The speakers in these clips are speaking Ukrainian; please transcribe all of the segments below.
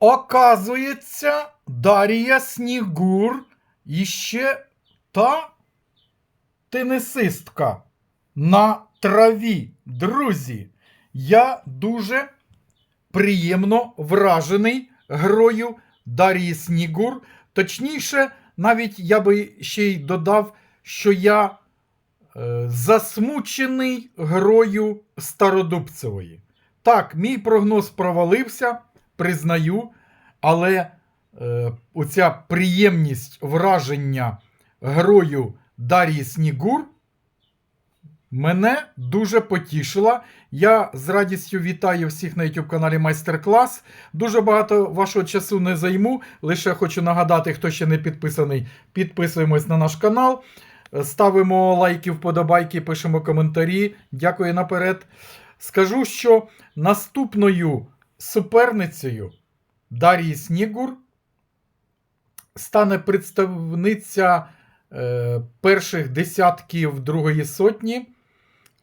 Оказується, Дар'я Снігур іще та тенісистка на траві. Друзі, я дуже приємно вражений грою Дар'ї Снігур. Точніше, навіть я би ще й додав, що я е, засмучений грою Стародубцевої. Так, мій прогноз провалився, признаю, але е, оця приємність враження грою Дар'ї Снігур мене дуже потішила. Я з радістю вітаю всіх на YouTube каналі Майстер-клас. Дуже багато вашого часу не займу. Лише хочу нагадати, хто ще не підписаний, підписуємось на наш канал. Ставимо лайки, вподобайки, пишемо коментарі. Дякую наперед. Скажу, що наступною суперницею Дар'ї Снігур стане представниця е, перших десятків другої сотні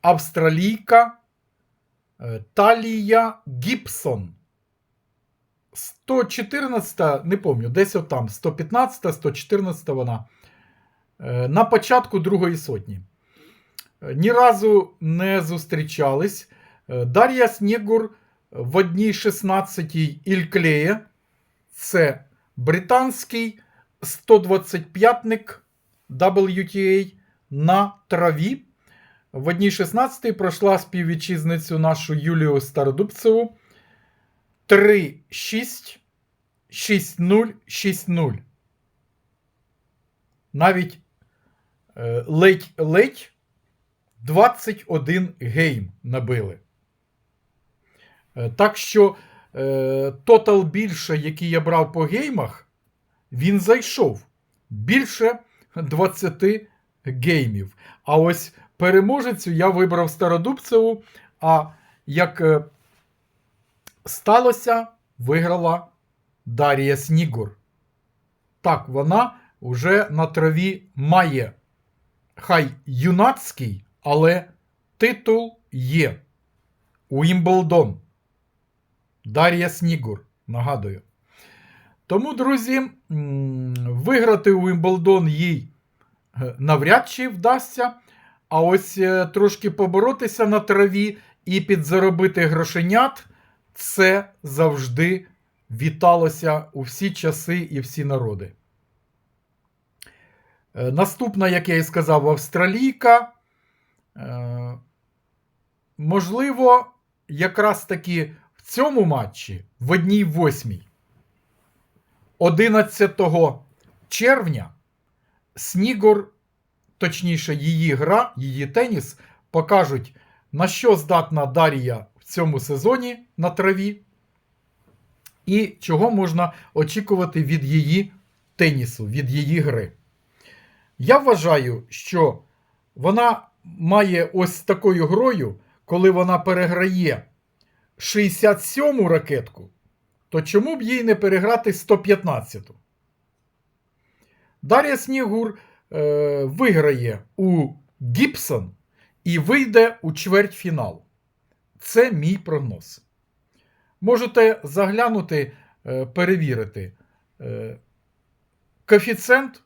австралійка е, Талія Гібсон. 114, не пам'ятаю, десь отам, 115, 114 вона. Е, На початку другої сотні. Е, Ні разу не зустрічались. Е, Дар'я Снігур в одній 16-й Ілклеє. Це британський 125-ник WTA на траві. В одній 16-й пройшла співвітчизницю нашу Юлію Стародубцеву 3-6, 6-0, 6-0. Навіть е, ледь-ледь 21 гейм набили. Е, Так що е, тотал більше, який я брав по геймах, він зайшов більше 20 геймів. А ось переможецю я вибрав Стародубцеву, а як е, сталося, виграла Дар'я Снігур. Так, вона вже на траві має хай юнацький, але титул є. Уімблдон. Дар'я Снігур. Нагадую. Тому, друзі, виграти Уімблдон їй е, навряд чи вдасться. А ось е, трошки поборотися на траві і підзаробити грошенят це завжди віталося у всі часи і всі народи. Е, Наступна, як я і сказав, австралійка. Можливо, якраз таки в цьому матчі, в одній восьмій, 11 червня, Снігур, точніше, її гра, її теніс, покажуть, на що здатна Дар'я в цьому сезоні на траві, і чого можна очікувати від її тенісу, від її гри. Я вважаю, що вона має ось такою грою, коли вона переграє 67-му ракетку, то чому б їй не переграти 115-ту? Дар'я Снігур е, виграє у Гібсон і вийде у чвертьфінал. Це мій прогноз. Можете заглянути, е, перевірити. Е, коефіцієнт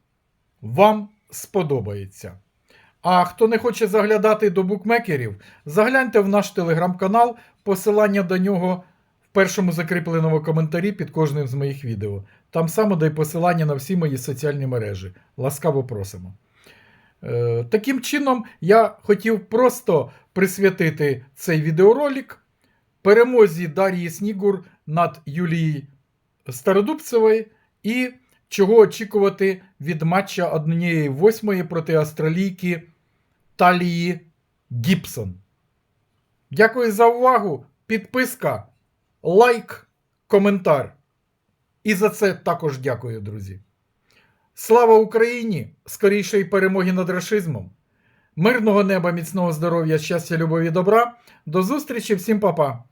вам сподобається. А хто не хоче заглядати до букмекерів, загляньте в наш телеграм-канал, посилання до нього в першому закріпленому коментарі під кожним з моїх відео. Там само дай посилання на всі мої соціальні мережі. Ласкаво просимо. Е, таким чином, я хотів просто присвятити цей відеоролик перемозі Дар'ї Снігур над Юлією Стародубцевою і чого очікувати від матча однієї восьмої проти австралійки Талії Гібсон. Дякую за увагу. Підписка, лайк, коментар. І за це також дякую, друзі. Слава Україні! Скорішої перемоги над рашизмом! Мирного неба, міцного здоров'я, щастя, любові, добра. До зустрічі, всім па-па!